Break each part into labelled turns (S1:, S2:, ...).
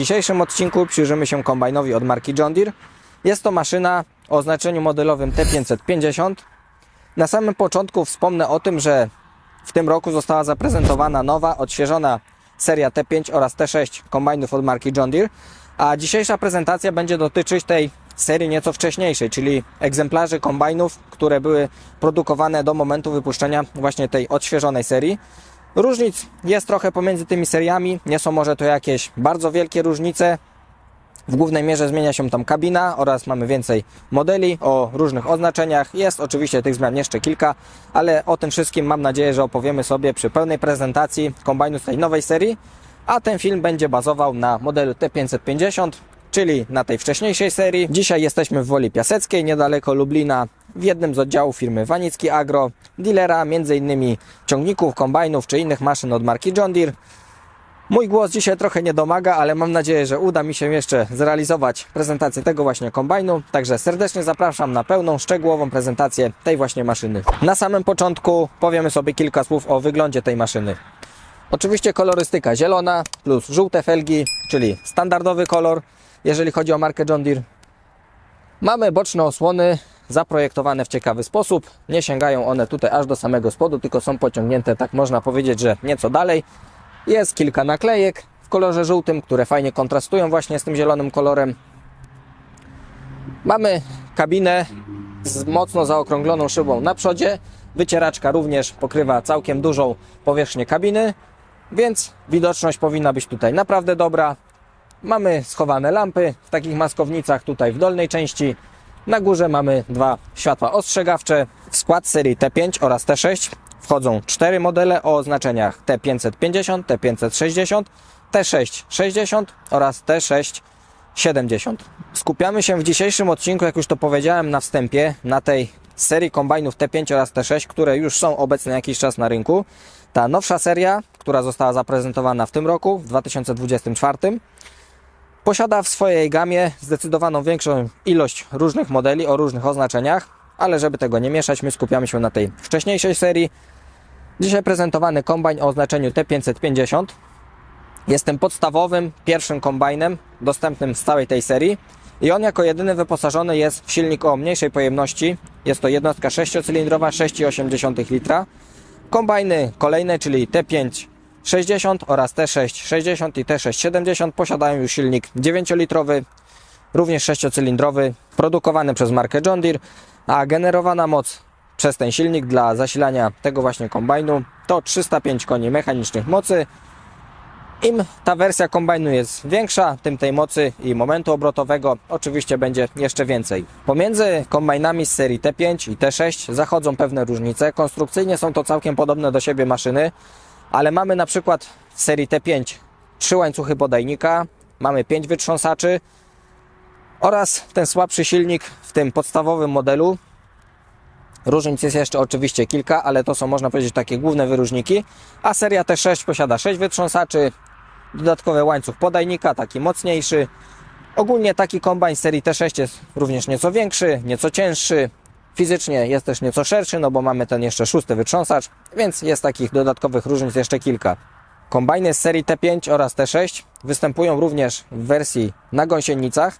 S1: Dzisiejszym odcinku przyjrzymy się kombajnowi od marki John Deere. Jest to maszyna o oznaczeniu modelowym T550. Na samym początku wspomnę o tym, że w tym roku została zaprezentowana nowa, odświeżona seria T5 oraz T6 kombajnów od marki John Deere, a dzisiejsza prezentacja będzie dotyczyć tej serii nieco wcześniejszej, czyli egzemplarzy kombajnów, które były produkowane do momentu wypuszczenia właśnie tej odświeżonej serii. Różnic jest trochę pomiędzy tymi seriami, nie są może to jakieś bardzo wielkie różnice. W głównej mierze zmienia się tam kabina oraz mamy więcej modeli o różnych oznaczeniach. Jest oczywiście tych zmian jeszcze kilka, ale o tym wszystkim mam nadzieję, że opowiemy sobie przy pełnej prezentacji kombajnu z tej nowej serii. A ten film będzie bazował na modelu T550, czyli na tej wcześniejszej serii. Dzisiaj jesteśmy w Woli Piaseckiej, niedaleko Lublina, w jednym z oddziałów firmy Wanicki Agro, dealera m.in. ciągników, kombajnów czy innych maszyn od marki John Deere. Mój głos dzisiaj trochę nie domaga, ale mam nadzieję, że uda mi się jeszcze zrealizować prezentację tego właśnie kombajnu. Także serdecznie zapraszam na pełną, szczegółową prezentację tej właśnie maszyny. Na samym początku powiemy sobie kilka słów o wyglądzie tej maszyny. Oczywiście kolorystyka zielona plus żółte felgi, czyli standardowy kolor, jeżeli chodzi o markę John Deere. Mamy boczne osłony zaprojektowane w ciekawy sposób. Nie sięgają one tutaj aż do samego spodu, tylko są pociągnięte, tak można powiedzieć, że nieco dalej. Jest kilka naklejek w kolorze żółtym, które fajnie kontrastują właśnie z tym zielonym kolorem. Mamy kabinę z mocno zaokrągloną szybą na przodzie. Wycieraczka również pokrywa całkiem dużą powierzchnię kabiny, więc widoczność powinna być tutaj naprawdę dobra. Mamy schowane lampy w takich maskownicach tutaj w dolnej części. Na górze mamy dwa światła ostrzegawcze. W skład serii T5 oraz T6 wchodzą cztery modele o oznaczeniach T550, T560, T6 60 oraz T6 70. Skupiamy się w dzisiejszym odcinku, jak już to powiedziałem na wstępie, na tej serii kombajnów T5 oraz T6, które już są obecne jakiś czas na rynku. Ta nowsza seria, która została zaprezentowana w tym roku, w 2024, Posiada w swojej gamie zdecydowaną większą ilość różnych modeli o różnych oznaczeniach, ale żeby tego nie mieszać, my skupiamy się na tej wcześniejszej serii. Dzisiaj prezentowany kombajn o oznaczeniu T550 jest tym podstawowym, pierwszym kombajnem dostępnym z całej tej serii i on jako jedyny wyposażony jest w silnik o mniejszej pojemności. Jest to jednostka 6-cylindrowa 6,8 litra. Kombajny kolejne, czyli T5 60 oraz T6 60 i T6 70 posiadają już silnik 9-litrowy, również 6-cylindrowy, produkowany przez markę John Deere, a generowana moc przez ten silnik dla zasilania tego właśnie kombajnu to 305 koni mechanicznych mocy. Im ta wersja kombajnu jest większa, tym tej mocy i momentu obrotowego oczywiście będzie jeszcze więcej. Pomiędzy kombajnami z serii T5 i T6 zachodzą pewne różnice. Konstrukcyjnie są to całkiem podobne do siebie maszyny, ale mamy na przykład w serii T5 trzy łańcuchy podajnika, mamy 5 wytrząsaczy oraz ten słabszy silnik w tym podstawowym modelu. Różnic jest jeszcze oczywiście kilka, ale to są można powiedzieć takie główne wyróżniki. A seria T6 posiada 6 wytrząsaczy, dodatkowy łańcuch podajnika, taki mocniejszy. Ogólnie taki kombajn serii T6 jest również nieco większy, nieco cięższy, Fizycznie jest też nieco szerszy, no bo mamy ten jeszcze szósty wytrząsacz, więc jest takich dodatkowych różnic jeszcze kilka. Kombajny z serii T5 oraz T6 występują również w wersji na gąsienicach.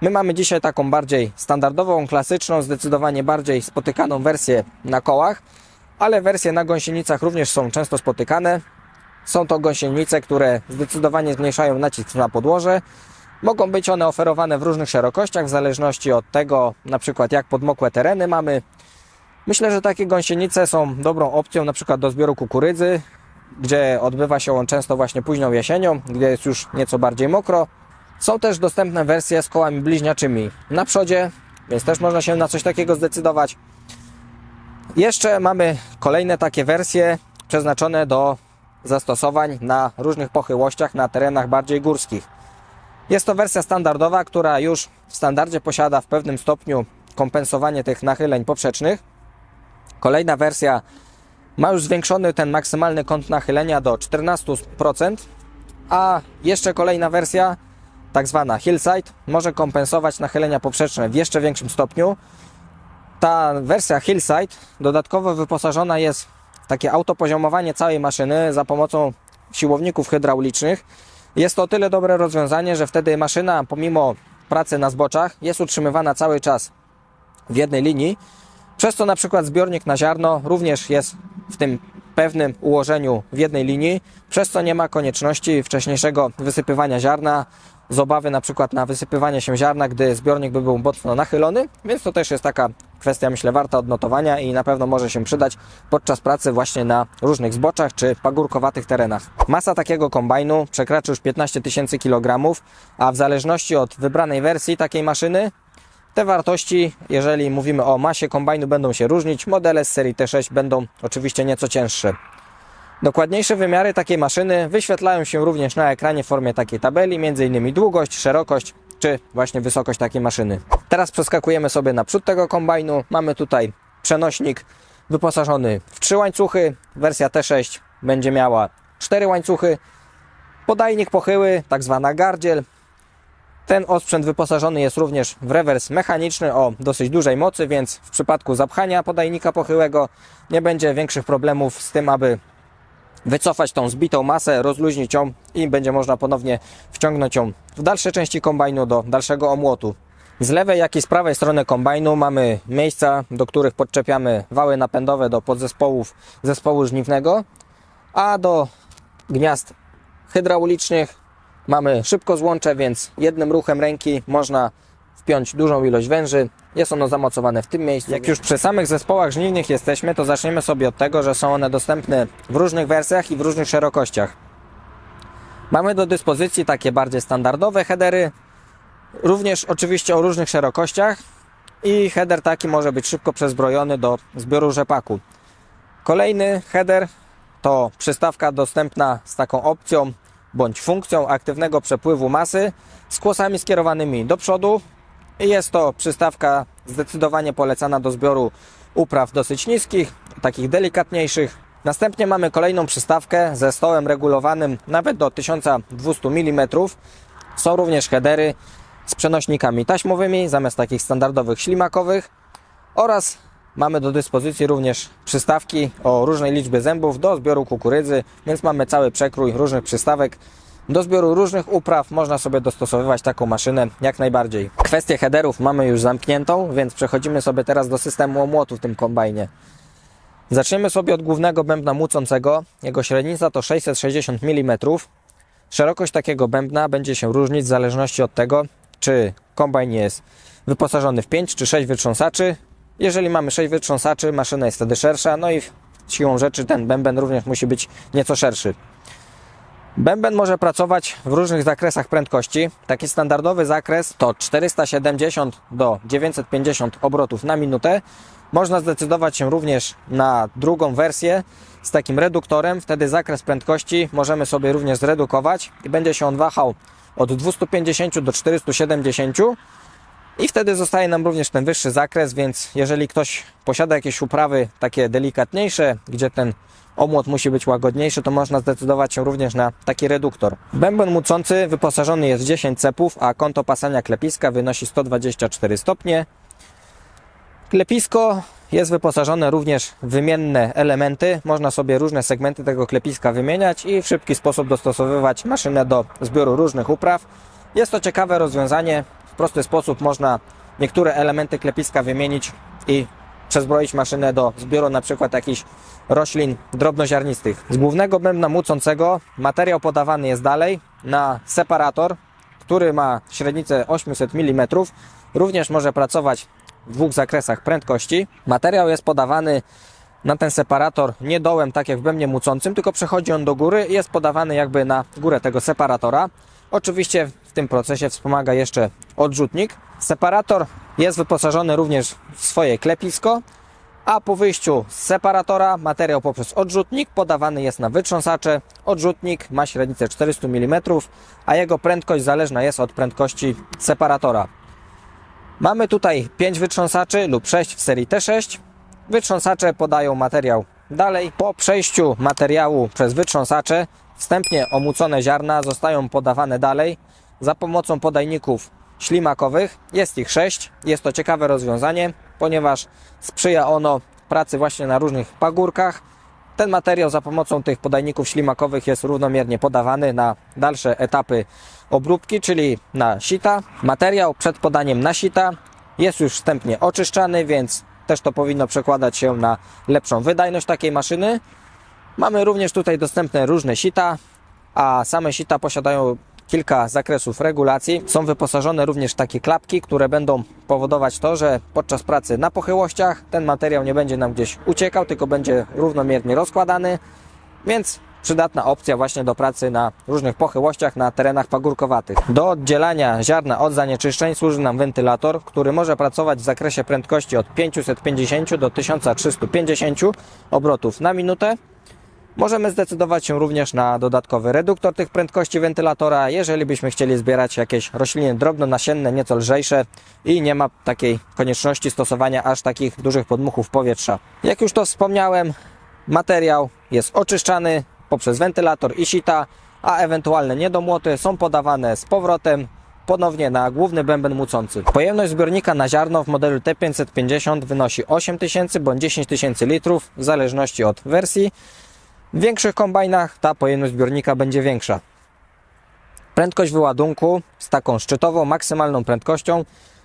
S1: My mamy dzisiaj taką bardziej standardową, klasyczną, zdecydowanie bardziej spotykaną wersję na kołach, ale wersje na gąsienicach również są często spotykane. Są to gąsienice, które zdecydowanie zmniejszają nacisk na podłoże, Mogą być one oferowane w różnych szerokościach, w zależności od tego, na przykład jak podmokłe tereny mamy. Myślę, że takie gąsienice są dobrą opcją na przykład do zbioru kukurydzy, gdzie odbywa się on często właśnie późną jesienią, gdzie jest już nieco bardziej mokro. Są też dostępne wersje z kołami bliźniaczymi na przodzie, więc też można się na coś takiego zdecydować. Jeszcze mamy kolejne takie wersje przeznaczone do zastosowań na różnych pochyłościach, na terenach bardziej górskich. Jest to wersja standardowa, która już w standardzie posiada w pewnym stopniu kompensowanie tych nachyleń poprzecznych. Kolejna wersja ma już zwiększony ten maksymalny kąt nachylenia do 14%, a jeszcze kolejna wersja, tak zwana Hillside, może kompensować nachylenia poprzeczne w jeszcze większym stopniu. Ta wersja Hillside dodatkowo wyposażona jest w takie autopoziomowanie całej maszyny za pomocą siłowników hydraulicznych, Jest to o tyle dobre rozwiązanie, że wtedy maszyna pomimo pracy na zboczach jest utrzymywana cały czas w jednej linii, przez co na przykład zbiornik na ziarno również jest w tym pewnym ułożeniu w jednej linii, przez co nie ma konieczności wcześniejszego wysypywania ziarna, z obawy na przykład na wysypywanie się ziarna, gdy zbiornik by był mocno nachylony, więc to też jest taka kwestia, myślę, warta odnotowania i na pewno może się przydać podczas pracy właśnie na różnych zboczach czy pagórkowatych terenach. Masa takiego kombajnu przekracza już 15 tysięcy kg, a w zależności od wybranej wersji takiej maszyny te wartości, jeżeli mówimy o masie kombajnu, będą się różnić. Modele z serii T6 będą oczywiście nieco cięższe. Dokładniejsze wymiary takiej maszyny wyświetlają się również na ekranie w formie takiej tabeli, m.in. długość, szerokość czy właśnie wysokość takiej maszyny. Teraz przeskakujemy sobie na przód tego kombajnu. Mamy tutaj przenośnik wyposażony w trzy łańcuchy. Wersja T6 będzie miała cztery łańcuchy. Podajnik pochyły, tak zwana gardziel, ten osprzęt wyposażony jest również w rewers mechaniczny o dosyć dużej mocy, więc w przypadku zapchania podajnika pochyłego nie będzie większych problemów z tym, aby wycofać tą zbitą masę, rozluźnić ją i będzie można ponownie wciągnąć ją w dalsze części kombajnu do dalszego omłotu. Z lewej jak i z prawej strony kombajnu mamy miejsca, do których podczepiamy wały napędowe do podzespołów zespołu żniwnego, a do gniazd hydraulicznych Mamy szybko złącze, więc jednym ruchem ręki można wpiąć dużą ilość węży. Jest ono zamocowane w tym miejscu. Jak już przy samych zespołach żniwnych jesteśmy, to zaczniemy sobie od tego, że są one dostępne w różnych wersjach i w różnych szerokościach. Mamy do dyspozycji takie bardziej standardowe headery, również oczywiście o różnych szerokościach i header taki może być szybko przezbrojony do zbioru rzepaku. Kolejny header to przystawka dostępna z taką opcją bądź funkcją aktywnego przepływu masy z kłosami skierowanymi do przodu. Jest to przystawka zdecydowanie polecana do zbioru upraw dosyć niskich, takich delikatniejszych. Następnie mamy kolejną przystawkę ze stołem regulowanym nawet do 1200 mm. Są również headery z przenośnikami taśmowymi zamiast takich standardowych ślimakowych oraz Mamy do dyspozycji również przystawki o różnej liczbie zębów do zbioru kukurydzy, więc mamy cały przekrój różnych przystawek. Do zbioru różnych upraw można sobie dostosowywać taką maszynę jak najbardziej. Kwestię headerów mamy już zamkniętą, więc przechodzimy sobie teraz do systemu omłotu w tym kombajnie. Zaczniemy sobie od głównego bębna młócącego. Jego średnica to 660 mm. Szerokość takiego bębna będzie się różnić w zależności od tego, czy kombajn jest wyposażony w 5 czy 6 wytrząsaczy, jeżeli mamy 6 wytrząsaczy, maszyna jest wtedy szersza, no i siłą rzeczy ten bęben również musi być nieco szerszy. Bęben może pracować w różnych zakresach prędkości. Taki standardowy zakres to 470 do 950 obrotów na minutę. Można zdecydować się również na drugą wersję z takim reduktorem. Wtedy zakres prędkości możemy sobie również zredukować i będzie się on wahał od 250 do 470 i wtedy zostaje nam również ten wyższy zakres, więc jeżeli ktoś posiada jakieś uprawy takie delikatniejsze, gdzie ten omłot musi być łagodniejszy, to można zdecydować się również na taki reduktor. Bęben mucący wyposażony jest w 10 cepów, a kąto pasania klepiska wynosi 124 stopnie. Klepisko jest wyposażone również w wymienne elementy. Można sobie różne segmenty tego klepiska wymieniać i w szybki sposób dostosowywać maszynę do zbioru różnych upraw. Jest to ciekawe rozwiązanie, prosty sposób można niektóre elementy klepiska wymienić i przezbroić maszynę do zbioru na przykład jakichś roślin drobnoziarnistych. Z głównego bębna mucącego materiał podawany jest dalej na separator, który ma średnicę 800 mm. Również może pracować w dwóch zakresach prędkości. Materiał jest podawany na ten separator nie dołem, tak jak w bębnie mucącym, tylko przechodzi on do góry i jest podawany jakby na górę tego separatora. Oczywiście w tym procesie wspomaga jeszcze odrzutnik. Separator jest wyposażony również w swoje klepisko, a po wyjściu z separatora materiał poprzez odrzutnik podawany jest na wytrząsacze. Odrzutnik ma średnicę 400 mm, a jego prędkość zależna jest od prędkości separatora. Mamy tutaj 5 wytrząsaczy lub 6 w serii T6. Wytrząsacze podają materiał dalej. Po przejściu materiału przez wytrząsacze wstępnie omucone ziarna zostają podawane dalej za pomocą podajników ślimakowych. Jest ich 6. Jest to ciekawe rozwiązanie, ponieważ sprzyja ono pracy właśnie na różnych pagórkach. ten materiał za pomocą tych podajników ślimakowych jest równomiernie podawany na dalsze etapy obróbki, czyli na sita. Materiał przed podaniem na sita jest już wstępnie oczyszczany, więc też to powinno przekładać się na lepszą wydajność takiej maszyny. Mamy również tutaj dostępne różne sita, a same sita posiadają kilka zakresów regulacji. Są wyposażone również takie klapki, które będą powodować to, że podczas pracy na pochyłościach ten materiał nie będzie nam gdzieś uciekał, tylko będzie równomiernie rozkładany, więc przydatna opcja właśnie do pracy na różnych pochyłościach na terenach pagórkowatych. Do oddzielania ziarna od zanieczyszczeń służy nam wentylator, który może pracować w zakresie prędkości od 550 do 1350 obrotów na minutę. Możemy zdecydować się również na dodatkowy reduktor tych prędkości wentylatora, jeżeli byśmy chcieli zbierać jakieś rośliny drobnonasienne, nieco lżejsze i nie ma takiej konieczności stosowania aż takich dużych podmuchów powietrza. Jak już to wspomniałem, materiał jest oczyszczany poprzez wentylator i sita, a ewentualne niedomłoty są podawane z powrotem ponownie na główny bęben mucący. Pojemność zbiornika na ziarno w modelu T550 wynosi 8000 bądź 10 tysięcy litrów w zależności od wersji. W większych kombajnach ta pojemność zbiornika będzie większa. Prędkość wyładunku z taką szczytową, maksymalną prędkością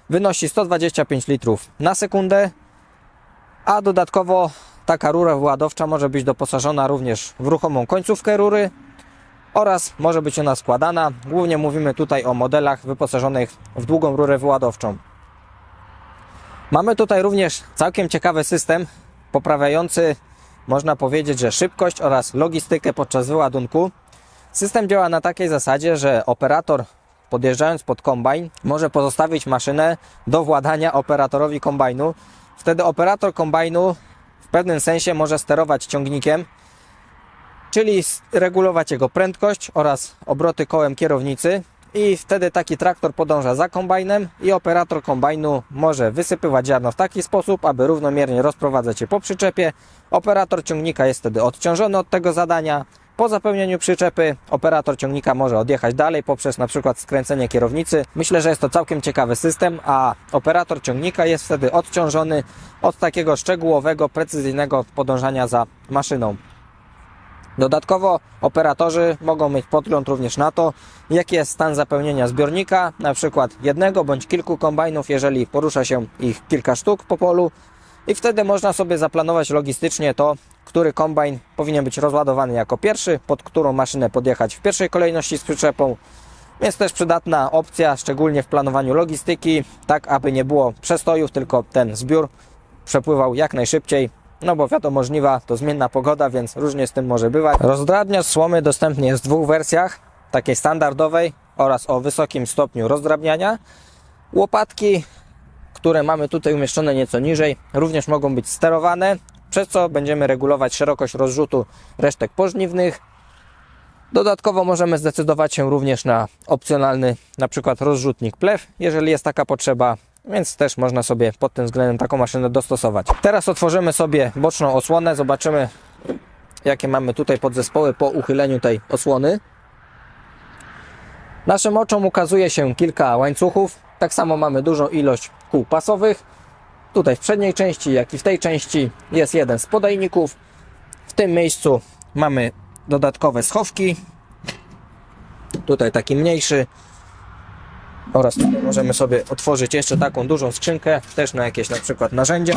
S1: wynosi 125 litrów na sekundę, a dodatkowo taka rura wyładowcza może być doposażona również w ruchomą końcówkę rury oraz może być ona składana. Głównie mówimy tutaj o modelach wyposażonych w długą rurę wyładowczą. Mamy tutaj również całkiem ciekawy system poprawiający można powiedzieć, że szybkość oraz logistykę podczas wyładunku. System działa na takiej zasadzie, że operator podjeżdżając pod kombajn może pozostawić maszynę do władania operatorowi kombajnu. Wtedy operator kombajnu w pewnym sensie może sterować ciągnikiem, czyli regulować jego prędkość oraz obroty kołem kierownicy i wtedy taki traktor podąża za kombajnem i operator kombajnu może wysypywać ziarno w taki sposób, aby równomiernie rozprowadzać je po przyczepie. Operator ciągnika jest wtedy odciążony od tego zadania. Po zapełnieniu przyczepy operator ciągnika może odjechać dalej poprzez na przykład skręcenie kierownicy. Myślę, że jest to całkiem ciekawy system, a operator ciągnika jest wtedy odciążony od takiego szczegółowego, precyzyjnego podążania za maszyną. Dodatkowo operatorzy mogą mieć podgląd również na to, jaki jest stan zapełnienia zbiornika, na przykład jednego bądź kilku kombajnów, jeżeli porusza się ich kilka sztuk po polu i wtedy można sobie zaplanować logistycznie to, który kombajn powinien być rozładowany jako pierwszy, pod którą maszynę podjechać w pierwszej kolejności z przyczepą. Jest też przydatna opcja, szczególnie w planowaniu logistyki, tak aby nie było przestojów, tylko ten zbiór przepływał jak najszybciej no bo wiadomo, żniwa to zmienna pogoda, więc różnie z tym może bywać. Rozdrabniacz słomy dostępny jest w dwóch wersjach, takiej standardowej oraz o wysokim stopniu rozdrabniania. Łopatki, które mamy tutaj umieszczone nieco niżej, również mogą być sterowane, przez co będziemy regulować szerokość rozrzutu resztek pożniwnych. Dodatkowo możemy zdecydować się również na opcjonalny na przykład rozrzutnik plew, jeżeli jest taka potrzeba więc też można sobie pod tym względem taką maszynę dostosować. Teraz otworzymy sobie boczną osłonę, zobaczymy jakie mamy tutaj podzespoły po uchyleniu tej osłony. Naszym oczom ukazuje się kilka łańcuchów, tak samo mamy dużą ilość kół pasowych. Tutaj w przedniej części, jak i w tej części jest jeden z podajników. W tym miejscu mamy dodatkowe schowki. Tutaj taki mniejszy, oraz możemy sobie otworzyć jeszcze taką dużą skrzynkę, też na jakieś na przykład narzędzia.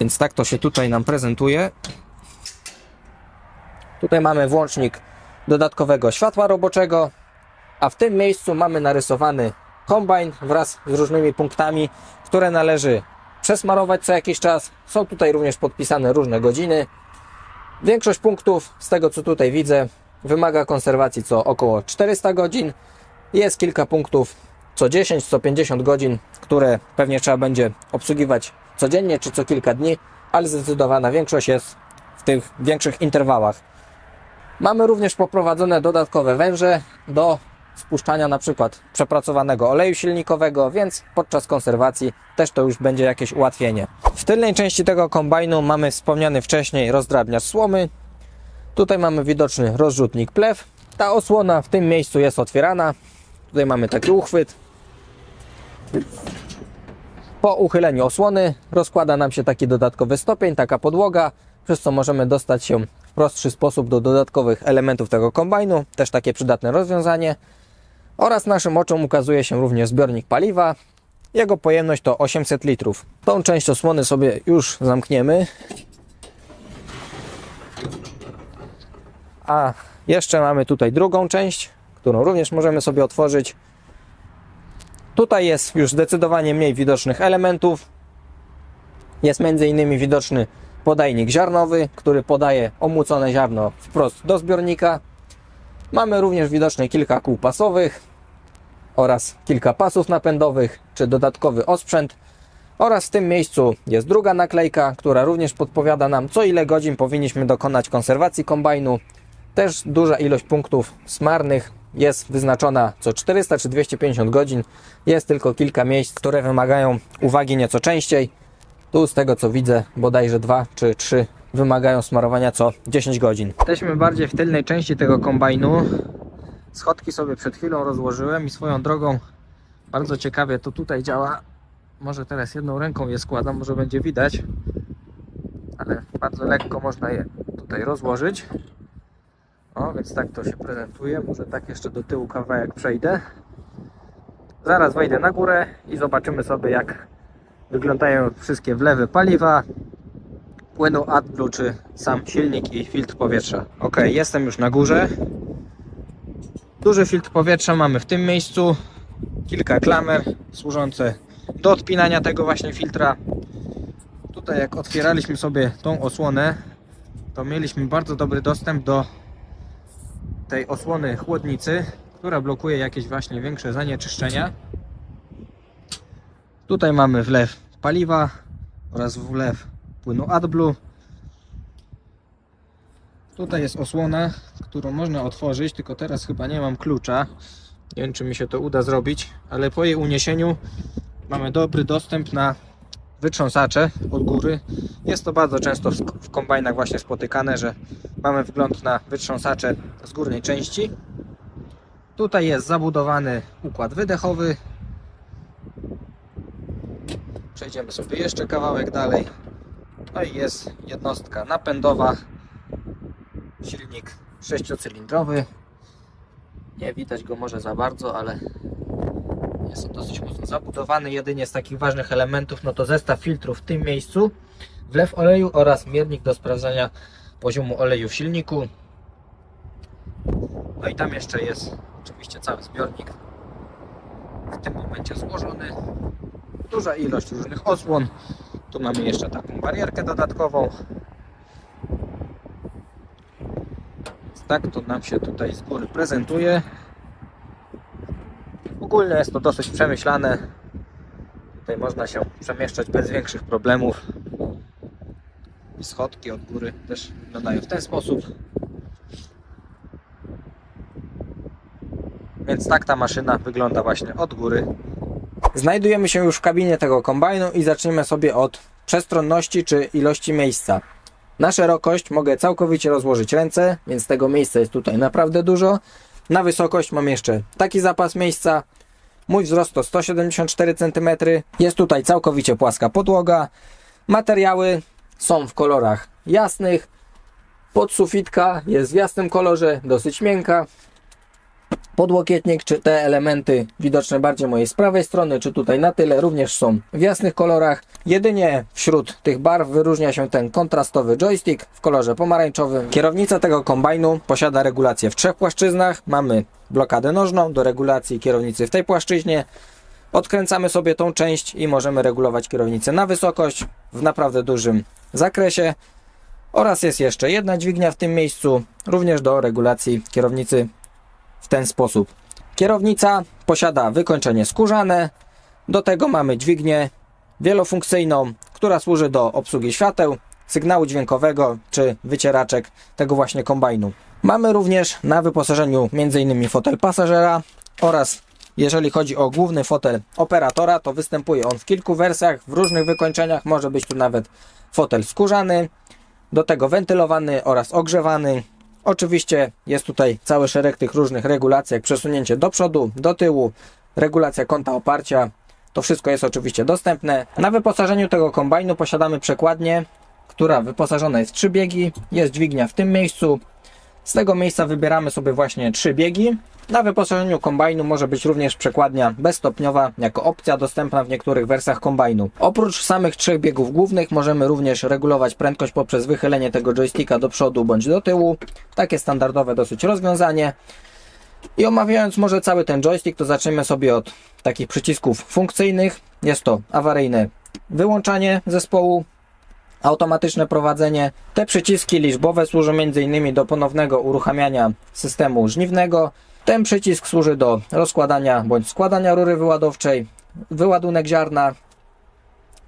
S1: Więc tak to się tutaj nam prezentuje. Tutaj mamy włącznik dodatkowego światła roboczego, a w tym miejscu mamy narysowany kombajn wraz z różnymi punktami, które należy przesmarować co jakiś czas. Są tutaj również podpisane różne godziny. Większość punktów, z tego co tutaj widzę, wymaga konserwacji co około 400 godzin. Jest kilka punktów co 10, co 50 godzin, które pewnie trzeba będzie obsługiwać codziennie czy co kilka dni, ale zdecydowana większość jest w tych większych interwałach. Mamy również poprowadzone dodatkowe węże do spuszczania na przykład przepracowanego oleju silnikowego, więc podczas konserwacji też to już będzie jakieś ułatwienie. W tylnej części tego kombajnu mamy wspomniany wcześniej rozdrabniacz słomy. Tutaj mamy widoczny rozrzutnik plew. Ta osłona w tym miejscu jest otwierana, Tutaj mamy taki uchwyt. Po uchyleniu osłony rozkłada nam się taki dodatkowy stopień, taka podłoga, przez co możemy dostać się w prostszy sposób do dodatkowych elementów tego kombajnu, też takie przydatne rozwiązanie. Oraz naszym oczom ukazuje się również zbiornik paliwa. Jego pojemność to 800 litrów. Tą część osłony sobie już zamkniemy. A jeszcze mamy tutaj drugą część, którą również możemy sobie otworzyć. Tutaj jest już zdecydowanie mniej widocznych elementów. Jest m.in. widoczny podajnik ziarnowy, który podaje omłócone ziarno wprost do zbiornika. Mamy również widoczne kilka kół pasowych oraz kilka pasów napędowych czy dodatkowy osprzęt. Oraz w tym miejscu jest druga naklejka, która również podpowiada nam co ile godzin powinniśmy dokonać konserwacji kombajnu. Też duża ilość punktów smarnych jest wyznaczona co 400 czy 250 godzin. Jest tylko kilka miejsc, które wymagają uwagi nieco częściej. Tu z tego co widzę, bodajże dwa czy trzy wymagają smarowania co 10 godzin. Jesteśmy bardziej w tylnej części tego kombajnu. Schodki sobie przed chwilą rozłożyłem i swoją drogą bardzo ciekawie to tutaj działa. Może teraz jedną ręką je składam, może będzie widać, ale bardzo lekko można je tutaj rozłożyć. O, więc tak to się prezentuje. Może tak jeszcze do tyłu kawałek przejdę. Zaraz wejdę na górę i zobaczymy sobie jak wyglądają wszystkie wlewy paliwa, płynu AdBlue czy sam silnik i filtr powietrza. Ok, jestem już na górze. Duży filtr powietrza mamy w tym miejscu. Kilka klamer służące do odpinania tego właśnie filtra. Tutaj jak otwieraliśmy sobie tą osłonę, to mieliśmy bardzo dobry dostęp do tej osłony chłodnicy, która blokuje jakieś właśnie większe zanieczyszczenia. Tutaj mamy wlew paliwa oraz wlew płynu AdBlue. Tutaj jest osłona, którą można otworzyć, tylko teraz chyba nie mam klucza. Nie wiem, czy mi się to uda zrobić, ale po jej uniesieniu mamy dobry dostęp na wytrząsacze od góry. Jest to bardzo często w kombajnach właśnie spotykane, że mamy wgląd na wytrząsacze z górnej części. Tutaj jest zabudowany układ wydechowy. Przejdziemy sobie jeszcze kawałek dalej. No i jest jednostka napędowa. Silnik sześciocylindrowy. Nie widać go może za bardzo, ale jest on dosyć mocno zabudowany. Jedynie z takich ważnych elementów no to zestaw filtrów w tym miejscu, wlew oleju oraz miernik do sprawdzania poziomu oleju w silniku. No i tam jeszcze jest oczywiście cały zbiornik w tym momencie złożony. Duża ilość różnych osłon. Tu mamy jeszcze taką barierkę dodatkową. Tak to nam się tutaj z góry prezentuje. Ogólnie jest to dosyć przemyślane. Tutaj można się przemieszczać bez większych problemów. Schodki od góry też wyglądają w ten sposób. Więc tak ta maszyna wygląda właśnie od góry. Znajdujemy się już w kabinie tego kombajnu i zaczniemy sobie od przestronności czy ilości miejsca. Na szerokość mogę całkowicie rozłożyć ręce, więc tego miejsca jest tutaj naprawdę dużo. Na wysokość mam jeszcze taki zapas miejsca. Mój wzrost to 174 cm. Jest tutaj całkowicie płaska podłoga. Materiały są w kolorach jasnych. Podsufitka jest w jasnym kolorze, dosyć miękka. Podłokietnik, czy te elementy widoczne bardziej mojej z prawej strony, czy tutaj na tyle, również są w jasnych kolorach. Jedynie wśród tych barw wyróżnia się ten kontrastowy joystick w kolorze pomarańczowym. Kierownica tego kombajnu posiada regulację w trzech płaszczyznach. Mamy blokadę nożną do regulacji kierownicy w tej płaszczyźnie. Odkręcamy sobie tą część i możemy regulować kierownicę na wysokość w naprawdę dużym zakresie. Oraz jest jeszcze jedna dźwignia w tym miejscu, również do regulacji kierownicy w ten sposób. Kierownica posiada wykończenie skórzane. Do tego mamy dźwignię wielofunkcyjną, która służy do obsługi świateł, sygnału dźwiękowego czy wycieraczek tego właśnie kombajnu. Mamy również na wyposażeniu m.in. fotel pasażera oraz jeżeli chodzi o główny fotel operatora, to występuje on w kilku wersjach, w różnych wykończeniach. Może być tu nawet fotel skórzany, do tego wentylowany oraz ogrzewany. Oczywiście jest tutaj cały szereg tych różnych regulacji, jak przesunięcie do przodu, do tyłu, regulacja kąta oparcia. To wszystko jest oczywiście dostępne. Na wyposażeniu tego kombajnu posiadamy przekładnię, która wyposażona jest w trzy biegi. Jest dźwignia w tym miejscu. Z tego miejsca wybieramy sobie właśnie trzy biegi. Na wyposażeniu kombajnu może być również przekładnia bezstopniowa jako opcja dostępna w niektórych wersjach kombajnu. Oprócz samych trzech biegów głównych możemy również regulować prędkość poprzez wychylenie tego joysticka do przodu bądź do tyłu. Takie standardowe dosyć rozwiązanie. I omawiając może cały ten joystick, to zaczniemy sobie od takich przycisków funkcyjnych. Jest to awaryjne wyłączanie zespołu, automatyczne prowadzenie. Te przyciski liczbowe służą m.in. do ponownego uruchamiania systemu żniwnego. Ten przycisk służy do rozkładania bądź składania rury wyładowczej, wyładunek ziarna.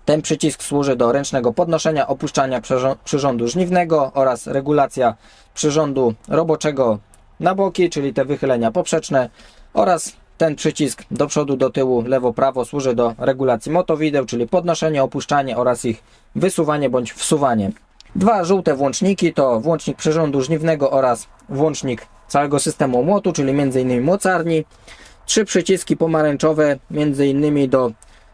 S1: Ten przycisk służy do ręcznego podnoszenia, opuszczania przyrząd- przyrządu żniwnego oraz regulacja przyrządu roboczego na boki, czyli te wychylenia poprzeczne oraz ten przycisk do przodu, do tyłu, lewo, prawo służy do regulacji motowideł, czyli podnoszenie, opuszczanie oraz ich wysuwanie bądź wsuwanie. Dwa żółte włączniki to włącznik przyrządu żniwnego oraz włącznik całego systemu młotu, czyli m.in. mocarni. Trzy przyciski pomarańczowe, m.in. do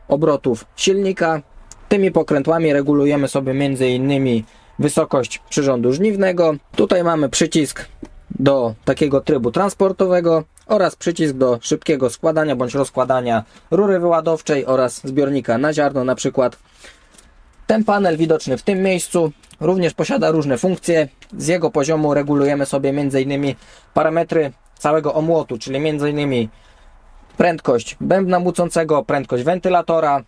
S1: obrotów silnika. Tymi pokrętłami regulujemy sobie m.in. wysokość przyrządu żniwnego. Tutaj mamy przycisk do takiego trybu transportowego oraz przycisk do szybkiego składania bądź rozkładania rury wyładowczej oraz zbiornika na ziarno na przykład. Ten panel widoczny w tym miejscu również posiada różne funkcje. Z jego poziomu regulujemy sobie m.in. parametry całego omłotu, czyli m.in. prędkość bębna mucącego, prędkość wentylatora.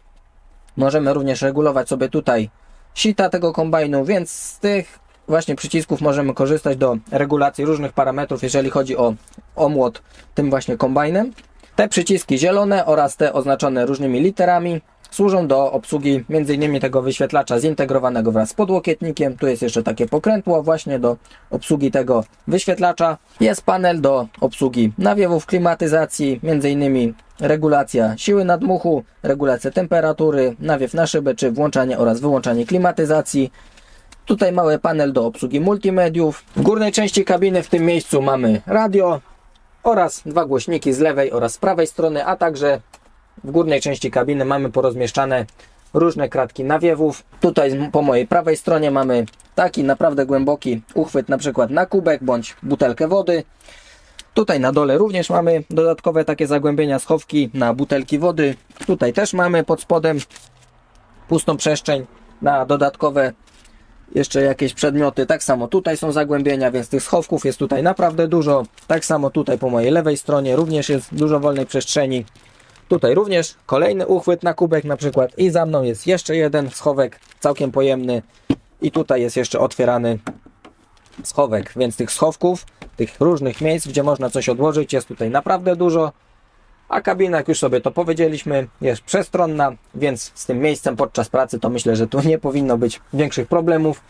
S1: Możemy również regulować sobie tutaj sita tego kombajnu, więc z tych właśnie przycisków możemy korzystać do regulacji różnych parametrów, jeżeli chodzi o omłot tym właśnie kombajnem. Te przyciski zielone oraz te oznaczone różnymi literami służą do obsługi m.in. tego wyświetlacza zintegrowanego wraz z podłokietnikiem. Tu jest jeszcze takie pokrętło właśnie do obsługi tego wyświetlacza. Jest panel do obsługi nawiewów klimatyzacji, m.in. regulacja siły nadmuchu, regulacja temperatury, nawiew na szybę czy włączanie oraz wyłączanie klimatyzacji. Tutaj mały panel do obsługi multimediów. W górnej części kabiny w tym miejscu mamy radio oraz dwa głośniki z lewej oraz z prawej strony, a także w górnej części kabiny mamy porozmieszczane różne kratki nawiewów. Tutaj po mojej prawej stronie mamy taki naprawdę głęboki uchwyt na przykład na kubek bądź butelkę wody. Tutaj na dole również mamy dodatkowe takie zagłębienia, schowki na butelki wody. Tutaj też mamy pod spodem pustą przestrzeń na dodatkowe jeszcze jakieś przedmioty. Tak samo tutaj są zagłębienia, więc tych schowków jest tutaj naprawdę dużo. Tak samo tutaj po mojej lewej stronie również jest dużo wolnej przestrzeni. Tutaj również kolejny uchwyt na kubek na przykład i za mną jest jeszcze jeden schowek całkiem pojemny i tutaj jest jeszcze otwierany schowek, więc tych schowków, tych różnych miejsc, gdzie można coś odłożyć jest tutaj naprawdę dużo. A kabina, jak już sobie to powiedzieliśmy, jest przestronna, więc z tym miejscem podczas pracy to myślę, że tu nie powinno być większych problemów.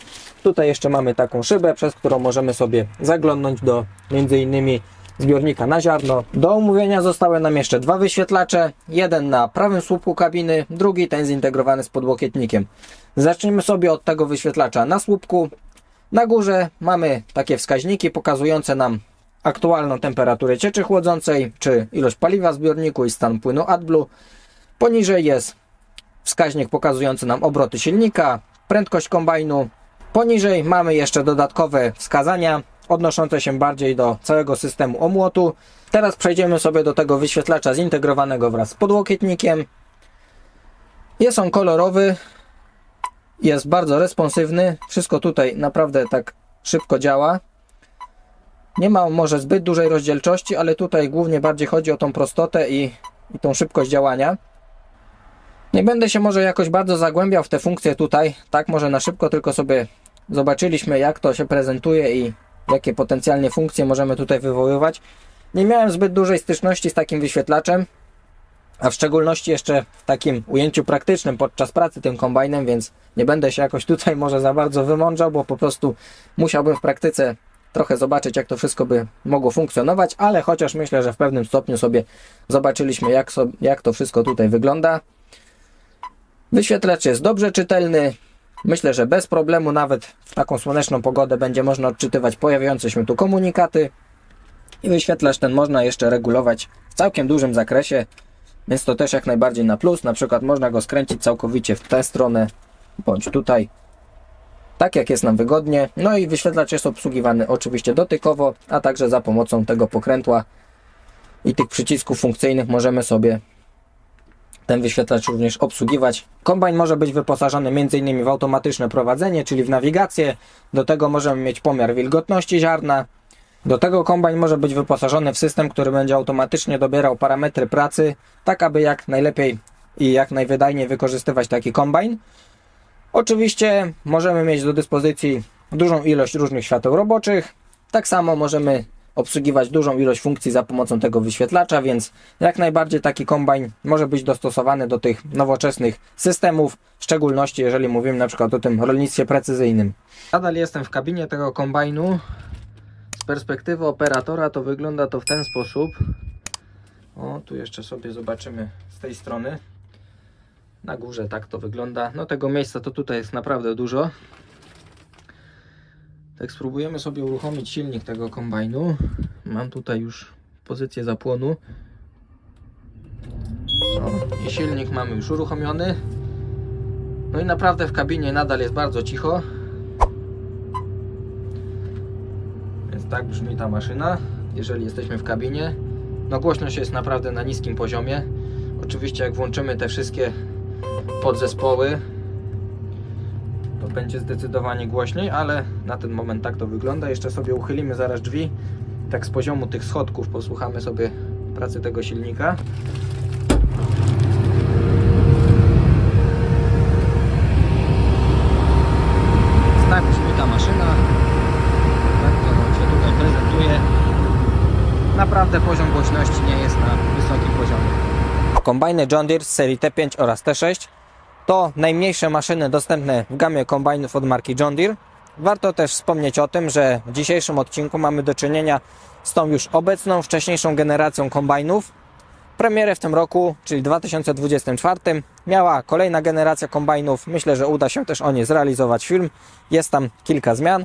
S1: Tutaj jeszcze mamy taką szybę, przez którą możemy sobie zaglądnąć do między innymi zbiornika na ziarno. Do omówienia zostały nam jeszcze dwa wyświetlacze. Jeden na prawym słupku kabiny, drugi ten zintegrowany z podłokietnikiem. Zacznijmy sobie od tego wyświetlacza na słupku. Na górze mamy takie wskaźniki pokazujące nam aktualną temperaturę cieczy chłodzącej, czy ilość paliwa w zbiorniku i stan płynu AdBlue. Poniżej jest wskaźnik pokazujący nam obroty silnika, prędkość kombajnu. Poniżej mamy jeszcze dodatkowe wskazania odnoszące się bardziej do całego systemu omłotu. Teraz przejdziemy sobie do tego wyświetlacza zintegrowanego wraz z podłokietnikiem. Jest on kolorowy, jest bardzo responsywny. Wszystko tutaj naprawdę tak szybko działa. Nie ma może zbyt dużej rozdzielczości, ale tutaj głównie bardziej chodzi o tą prostotę i, i tą szybkość działania. Nie będę się może jakoś bardzo zagłębiał w te funkcje tutaj. Tak może na szybko tylko sobie zobaczyliśmy jak to się prezentuje i jakie potencjalnie funkcje możemy tutaj wywoływać. Nie miałem zbyt dużej styczności z takim wyświetlaczem, a w szczególności jeszcze w takim ujęciu praktycznym podczas pracy tym kombajnem, więc nie będę się jakoś tutaj może za bardzo wymądrzał, bo po prostu musiałbym w praktyce trochę zobaczyć, jak to wszystko by mogło funkcjonować, ale chociaż myślę, że w pewnym stopniu sobie zobaczyliśmy, jak, so, jak to wszystko tutaj wygląda. Wyświetlacz jest dobrze czytelny. Myślę, że bez problemu, nawet w taką słoneczną pogodę, będzie można odczytywać pojawiające się tu komunikaty. I wyświetlacz ten można jeszcze regulować w całkiem dużym zakresie, więc to też jak najbardziej na plus. Na przykład można go skręcić całkowicie w tę stronę, bądź tutaj. Tak jak jest nam wygodnie. No i wyświetlacz jest obsługiwany oczywiście dotykowo, a także za pomocą tego pokrętła i tych przycisków funkcyjnych możemy sobie ten wyświetlacz również obsługiwać. Kombajn może być wyposażony m.in. w automatyczne prowadzenie, czyli w nawigację. Do tego możemy mieć pomiar wilgotności ziarna. Do tego kombajn może być wyposażony w system, który będzie automatycznie dobierał parametry pracy, tak aby jak najlepiej i jak najwydajniej wykorzystywać taki kombajn. Oczywiście możemy mieć do dyspozycji dużą ilość różnych świateł roboczych. Tak samo możemy obsługiwać dużą ilość funkcji za pomocą tego wyświetlacza, więc jak najbardziej taki kombajn może być dostosowany do tych nowoczesnych systemów, w szczególności jeżeli mówimy na przykład o tym rolnictwie precyzyjnym. Nadal jestem w kabinie tego kombajnu. Z perspektywy operatora to wygląda to w ten sposób. O, tu jeszcze sobie zobaczymy z tej strony. Na górze tak to wygląda. No tego miejsca to tutaj jest naprawdę dużo. Tak spróbujemy sobie uruchomić silnik tego kombajnu. Mam tutaj już pozycję zapłonu. I silnik mamy już uruchomiony. No i naprawdę w kabinie nadal jest bardzo cicho. Więc tak brzmi ta maszyna, jeżeli jesteśmy w kabinie. No głośność jest naprawdę na niskim poziomie. Oczywiście jak włączymy te wszystkie podzespoły, to będzie zdecydowanie głośniej, ale na ten moment tak to wygląda. Jeszcze sobie uchylimy zaraz drzwi. Tak z poziomu tych schodków posłuchamy sobie pracy tego silnika. Tak ta maszyna. Tak się tutaj prezentuje. Naprawdę poziom głośności nie jest na wysokim poziomie. Kombajny John Deere z serii T5 oraz T6 to najmniejsze maszyny dostępne w gamie kombajnów od marki John Deere. Warto też wspomnieć o tym, że w dzisiejszym odcinku mamy do czynienia z tą już obecną, wcześniejszą generacją kombajnów. Premierę w tym roku, czyli 2024, miała kolejna generacja kombajnów. Myślę, że uda się też o niej zrealizować film. Jest tam kilka zmian.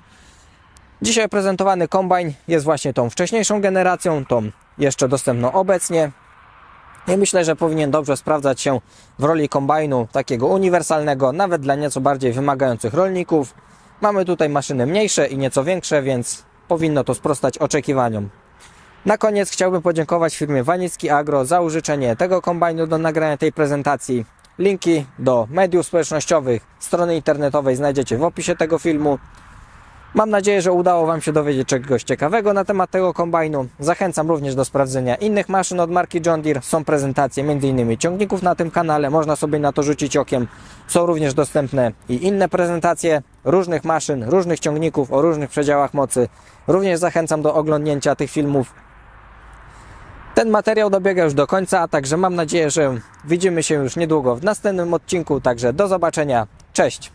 S1: Dzisiaj prezentowany kombajn jest właśnie tą wcześniejszą generacją, tą jeszcze dostępną obecnie. I myślę, że powinien dobrze sprawdzać się w roli kombajnu takiego uniwersalnego, nawet dla nieco bardziej wymagających rolników. Mamy tutaj maszyny mniejsze i nieco większe, więc powinno to sprostać oczekiwaniom. Na koniec chciałbym podziękować firmie Wanicki Agro za użyczenie tego kombajnu do nagrania tej prezentacji. Linki do mediów społecznościowych, strony internetowej znajdziecie w opisie tego filmu. Mam nadzieję, że udało Wam się dowiedzieć czegoś ciekawego na temat tego kombajnu. Zachęcam również do sprawdzenia innych maszyn od marki John Deere. Są prezentacje m.in. ciągników na tym kanale, można sobie na to rzucić okiem. Są również dostępne i inne prezentacje różnych maszyn, różnych ciągników o różnych przedziałach mocy. Również zachęcam do oglądnięcia tych filmów. Ten materiał dobiega już do końca, także mam nadzieję, że widzimy się już niedługo w następnym odcinku. Także do zobaczenia. Cześć!